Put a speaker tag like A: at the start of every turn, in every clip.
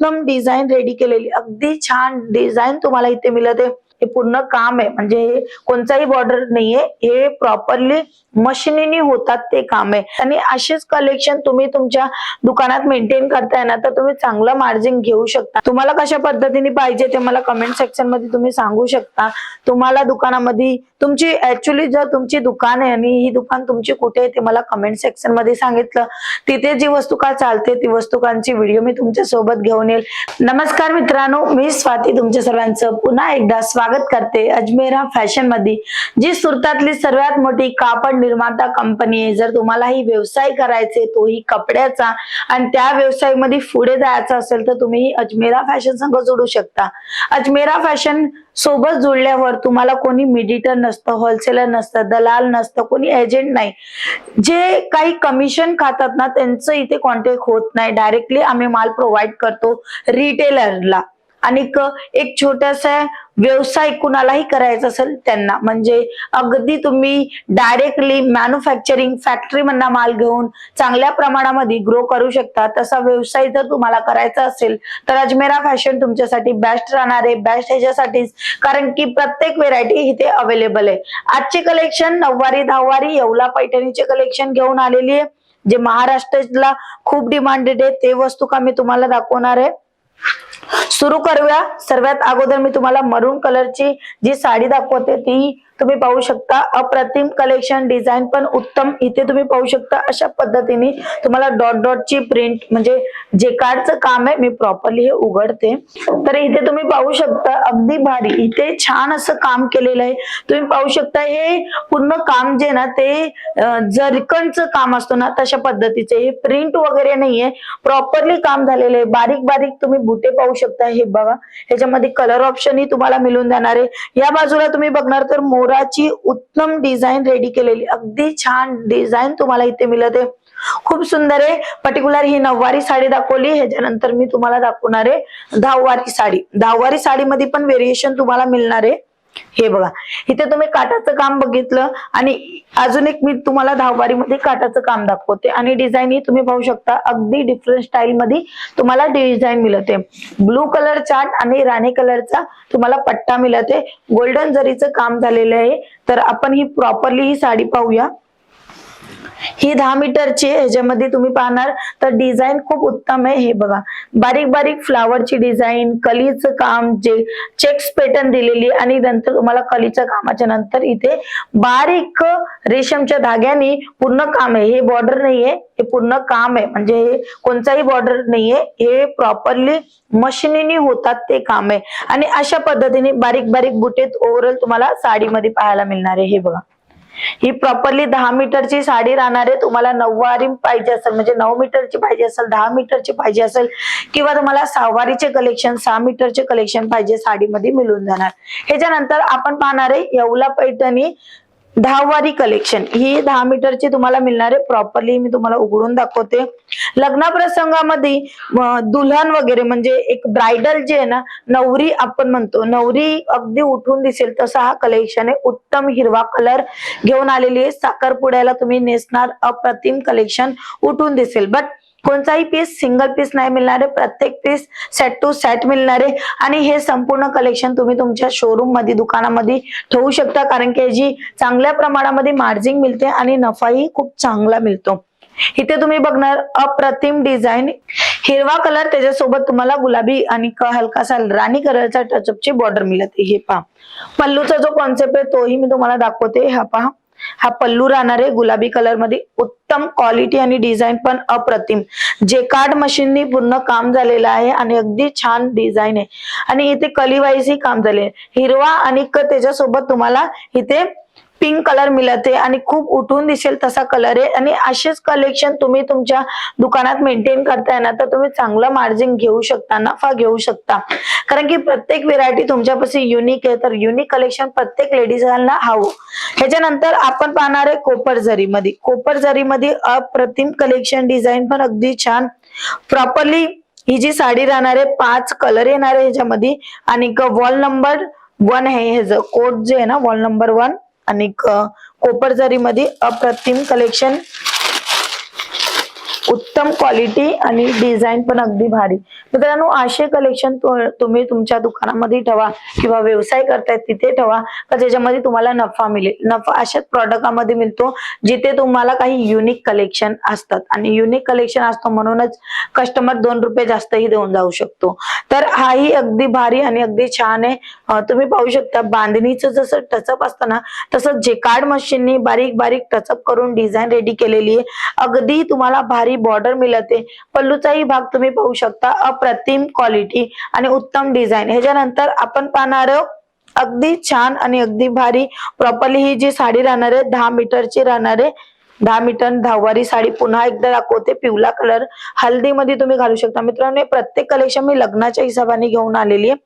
A: उत्तम design ready केलेली. अगदी छान डिझाईन तुम्हाला इथे मिळत. आहे हे पूर्ण काम आहे. म्हणजे कोणताही बॉर्डर नाहीये. हे प्रॉपरली मशिनीनी होतात ते काम आहे. आणि असेच कलेक्शन तुम्ही तुमच्या दुकानात मेंटेन करताय ना तर तुम्ही चांगलं मार्जिन घेऊ शकता. तुम्हाला कशा पद्धतीने पाहिजे ते मला कमेंट सेक्शनमध्ये तुम्ही सांगू शकता. तुम्हाला दुकानामध्ये तुमची ऍक्च्युली जर तुमची दुकान आहे आणि ही दुकान तुमची कुठे आहे ते मला कमेंट सेक्शनमध्ये सांगितलं. तिथे जी वस्तू का चालते ती वस्तुकांची व्हिडिओ मी तुमच्यासोबत घेऊन येईल. नमस्कार मित्रांनो मी स्वाती तुमच्या सर्वांचं पुन्हा एकदा स्वागत स्वागत करते. अजमेरा फॅशनमध्ये जी सुरतातली सर्वात मोठी कापड निर्माता कंपनी आहे. जर तुम्हालाही व्यवसाय करायचे तोही कपड्याचा आणि त्या व्यवसायामध्ये पुढे जायचा असेल तर तुम्ही अजमेरा फॅशन संघ जोडू शकता. अजमेरा फॅशन सोबत जुळल्यावर तुम्हाला कोणी मिडिटर नसतं होलसेलर नसतं दलाल नसतं कोणी एजंट नाही. जे काही कमिशन खातात ना त्यांचं इथे कॉन्टॅक्ट होत नाही. डायरेक्टली आम्ही माल प्रोव्हाइड करतो रिटेलरला आणि एक छोट्यासा व्यवसाय कुणालाही करायचा असेल त्यांना. म्हणजे अगदी तुम्ही डायरेक्टली मॅन्युफॅक्चरिंग फॅक्टरी मधला माल घेऊन चांगल्या प्रमाणामध्ये ग्रो करू शकता. तसा व्यवसाय जर तुम्हाला करायचा असेल तर अजमेरा फॅशन तुमच्यासाठी बेस्ट राहणार आहे. बेस्ट ह्याच्यासाठीच कारण की प्रत्येक व्हेरायटी इथे अवेलेबल आहे. आजचे कलेक्शन नऊवारी दहावारी येवला पैठणीचे कलेक्शन घेऊन आलेली आहे. जे महाराष्ट्राला खूप डिमांडेड आहे ते वस्तू का मी तुम्हाला दाखवणार आहे. सुरू करूया. सर्वात अगोदर मी तुम्हाला मरून कलरची जी साडी दाखवते ती तुम्ही पाहू शकता. अप्रतिम कलेक्शन डिझाईन पण उत्तम. इथे तुम्ही पाहू शकता अशा पद्धतीने तुम्हाला डॉट डॉटची प्रिंट म्हणजे जे कार्डचं काम आहे मी प्रॉपरली हे उघडते. तर इथे तुम्ही पाहू शकता अगदी भारी. इथे छान असं काम केलेलं आहे. तुम्ही पाहू शकता हे पूर्ण काम जे ना ते जरकणचं काम असतो ना तशा पद्धतीचे. हे प्रिंट वगैरे नाहीये. प्रॉपरली काम झालेलं आहे. बारीक बारीक तुम्ही बुटे पाहू शकता. हे बघा. ह्याच्यामध्ये कलर ऑप्शन ही तुम्हाला मिळून जाणार आहे. या बाजूला तुम्ही बघणार तर मोराची उत्तम डिझाईन रेडी केलेली. अगदी छान डिझाईन तुम्हाला इथे मिळत. आहे खूप सुंदर आहे. पर्टिक्युलर ही नऊवारी साडी दाखवली. ह्याच्यानंतर मी तुम्हाला दाखवणार आहे दहावारी साडी. दहावारी साडीमध्ये पण व्हेरिएशन तुम्हाला मिळणार आहे. हे बघा इथे तुम्ही काटाचं काम बघितलं आणि अजून एक मी तुम्हाला धावबारीमध्ये काटाचं काम दाखवते आणि डिझाईन ही तुम्ही पाहू शकता अगदी डिफरंट स्टाईल मध्ये तुम्हाला डिझाईन मिळते. ब्लू कलर चार्ट आणि राणी कलरचा तुम्हाला पट्टा मिळते. गोल्डन जरीचं काम झालेलं आहे तर आपण ही प्रॉपरली ही साडी पाहूया. ही दहा मीटरची ह्याच्यामध्ये तुम्ही पाहणार तर डिझाईन खूप उत्तम आहे हे बघा. बारीक बारीक फ्लावरची डिझाईन कलीचं काम जे चेक्स पॅटर्न दिलेली आहे आणि नंतर तुम्हाला कलीच्या कामाच्या नंतर इथे बारीक रेशमच्या धाग्याने पूर्ण काम आहे. हे बॉर्डर नाहीये हे पूर्ण काम आहे. म्हणजे हे कोणताही बॉर्डर नाहीये हे प्रॉपरली मशिनीने होतात ते काम आहे. आणि अशा पद्धतीने बारीक बारीक बुटेत ओव्हरऑल तुम्हाला साडीमध्ये पाहायला मिळणार आहे हे बघा. ही प्रॉपरली दहा मीटरची साडी राहणार आहे. तुम्हाला नऊवारी पाहिजे असेल म्हणजे नऊ मीटरची पाहिजे असेल दहा मीटरची पाहिजे असेल किंवा तुम्हाला सहावारीचे कलेक्शन सहा मीटरचे कलेक्शन पाहिजे साडीमध्ये मिळून जाणार. ह्याच्यानंतर आपण पाहणार आहे येवला पैठणी दहावारी कलेक्शन ही दहा मीटरची तुम्हाला मिळणारे प्रॉपरली मी तुम्हाला उघडून दाखवते. लग्न प्रसंगामध्ये दुल्हन वगैरे म्हणजे एक ब्रायडल जे आहे ना नवरी आपण म्हणतो. नवरी अगदी उठून दिसेल तसा हा कलेक्शन आहे. उत्तम हिरवा कलर घेऊन आलेली आहे. साखरपुड्याला तुम्ही नेसणार अप्रतिम कलेक्शन उठून दिसेल. बट कोणताही पीस सिंगल पीस नाही मिळणार आहे प्रत्येक पीस सेट टू सेट मिळणार. आहे आणि हे संपूर्ण कलेक्शन तुम्ही तुमच्या शोरूममध्ये दुकानामध्ये ठेवू शकता. कारण की याची चांगल्या प्रमाणामध्ये मार्जिन मिळते आणि नफाही खूप चांगला मिळतो. इथे तुम्ही बघणार अप्रतिम डिझाईन हिरवा कलर त्याच्यासोबत तुम्हाला गुलाबी आणि हलकासा राणी कलरचा टचअपची बॉर्डर मिळते. हे पहा. पल्लूचा जो कॉन्सेप्ट आहे तोही मी तुम्हाला दाखवते. हा पहा. हा पल्लू राहणार आहे गुलाबी कलरमध्ये. उत्तम क्वालिटी आणि डिझाईन पण अप्रतिम. जे कार्ड मशीननी पूर्ण काम झालेलं आहे आणि अगदी छान डिझाईन आहे. आणि इथे कलीवाईज ही काम झाले. हिरवा आणि क- त्याच्यासोबत तुम्हाला इथे पिंक कलर मिळते आणि खूप उठून दिसेल तसा कलर आहे. आणि असेच कलेक्शन तुम्ही तुमच्या दुकानात मेंटेन करताय ना तर तुम्ही चांगलं मार्जिन घेऊ शकता नफा घेऊ शकता. कारण की प्रत्येक व्हेरायटी तुमच्यापासून युनिक आहे तर युनिक कलेक्शन प्रत्येक लेडीजांना हवं. ह्याच्यानंतर आपण पाहणार आहे कोपर जरी मध्ये कोपर जरी मध्ये अप्रतिम कलेक्शन डिझाईन पण अगदी छान. प्रॉपरली ही जी साडी राहणार आहे पाच कलर येणार आहे ह्याच्यामध्ये. आणि वॉल नंबर वन आहे ह्याचं. कोट जे आहे ना वॉल नंबर वन आणि कोपरमध्ये अप्रतिम कलेक्शन उत्तम क्वालिटी आणि डिझाईन पण अगदी भारी. मित्रांनो असे कलेक्शन तुम्ही तुमच्या दुकानामध्ये ठेवा किंवा व्यवसाय करतायत तिथे ठेवा का ज्याच्यामध्ये तुम्हाला नफा मिळेल नफा अशाच प्रॉडक्टामध्ये मिळतो जिथे तुम्हाला काही युनिक कलेक्शन असतात. आणि युनिक कलेक्शन असतो म्हणूनच कस्टमर दोन रुपये जास्तही देऊन जाऊ शकतो. तर हाही अगदी भारी आणि अगदी छान आहे. तुम्ही पाहू शकता बांधणीचं जसं टचअप असतं ना तसं जे कार्ड मशीननी बारीक बारीक टचअप करून डिझाईन रेडी केलेली आहे. अगदी तुम्हाला भारी बॉर्डर मिळते. पल्लूचाही भाग तुम्ही पाहू शकता. अप्रतिम क्वालिटी आणि उत्तम डिझाईन ह्याच्यानंतर आपण पाहणार अगदी छान आणि अगदी भारी. प्रॉपरली ही जी साडी राहणार आहे दहा मीटरची राहणार आहे. दहा मीटर धावारी साडी पुन्हा एकदा दाखवते. पिवळा कलर हल्दीमध्ये तुम्ही घालू शकता. मित्रांनो प्रत्येक कलेक्शन मी लग्नाच्या हिशोबाने घेऊन आलेली आहे.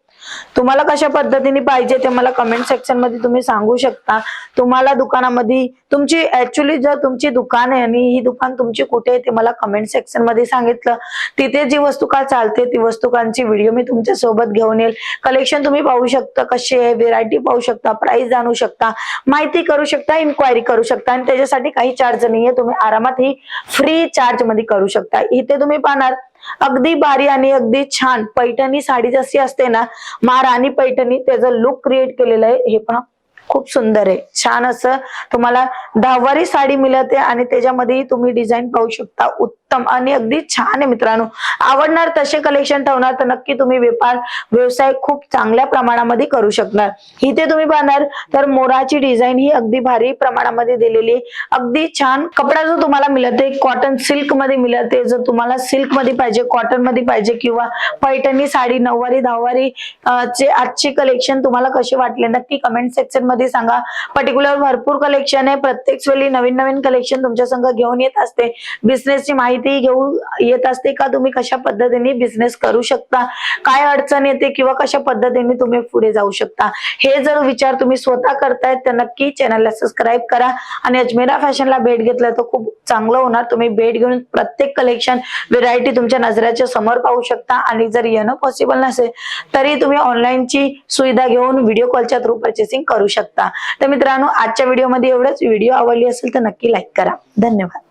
A: तुम्हाला कशा पद्धतीने पाहिजे ते मला कमेंट सेक्शनमध्ये तुम्ही सांगू शकता. तुम्हाला दुकानामध्ये तुमची ऍक्च्युली जर तुमची दुकान आहे आणि ही दुकान तुमची कुठे आहे ते मला कमेंट सेक्शनमध्ये सांगितलं. तिथे जी वस्तू का चालते ती वस्तूकांची व्हिडिओ मी तुमच्यासोबत घेऊन येईल. कलेक्शन तुम्ही पाहू शकता कशी आहे व्हेरायटी पाहू शकता प्राइस जाणू शकता माहिती करू शकता इन्क्वायरी करू शकता. आणि त्याच्यासाठी काही चार्ज नाहीये. तुम्ही आरामात ही फ्री चार्जमध्ये करू शकता. इथे तुम्ही पाहणार अगदी बारी आणि अगदी छान पैठणी साडी जशी असते ना महाराणी पैठणी त्याचा लुक क्रिएट केलेलं आहे. हे पहा. खूप सुंदर आहे. छान असं तुम्हाला दहावारी साडी मिळते आणि त्याच्यामध्येही तुम्ही डिझाईन पाहू शकता. उत्तम आणि अगदी छान आहे मित्रांनो. आवडणार तसे कलेक्शन ठेवणार तर नक्की तुम्ही व्यापार व्यवसाय खूप चांगल्या प्रमाणामध्ये करू शकणार. इथे तुम्ही पाहणार तर मोराची डिझाईन ही अगदी भारी प्रमाणामध्ये दिलेली आहे. अगदी छान कपडा जो तुम्हाला मिळते कॉटन सिल्कमध्ये मिळते जर तुम्हाला सिल्कमध्ये पाहिजे कॉटनमध्ये पाहिजे किंवा पैठणी साडी नऊवारी दहावारी चे आजचे कलेक्शन तुम्हाला कसे वाटले नक्की कमेंट सेक्शनमध्ये सांगा पर्टिक्युलर भरपूर कलेक्शन आहे. प्रत्येक वेळी नवीन नवीन कलेक्शन तुमच्या संघ घेऊन येत असते. बिझनेसची माहिती घेऊन येत असते का? तुम्ही कशा पद्धतीने बिझनेस करू शकता? काय अडचण येते किंवा कशा पद्धतीने तुम्ही पुढे जाऊ शकता? हे जर विचार तुम्ही स्वतः करतायत तर नक्की चॅनलला सबस्क्राईब करा. आणि अजमेरा फॅशनला भेट घेतलं तर खूप चांगलं होणार. तुम्ही भेट घेऊन प्रत्येक कलेक्शन व्हेरायटी तुमच्या नजराच्या समोर पाहू शकता. आणि जर येणं पॉसिबल नसेल तरी तुम्ही ऑनलाईनची सुविधा घेऊन व्हिडिओ कॉलच्या थ्रू परचेसिंग करू शकता. तर मित्रांनो आजच्या व्हिडिओमध्ये एवढंच. व्हिडिओ आवडली असेल तर नक्की लाईक करा. धन्यवाद.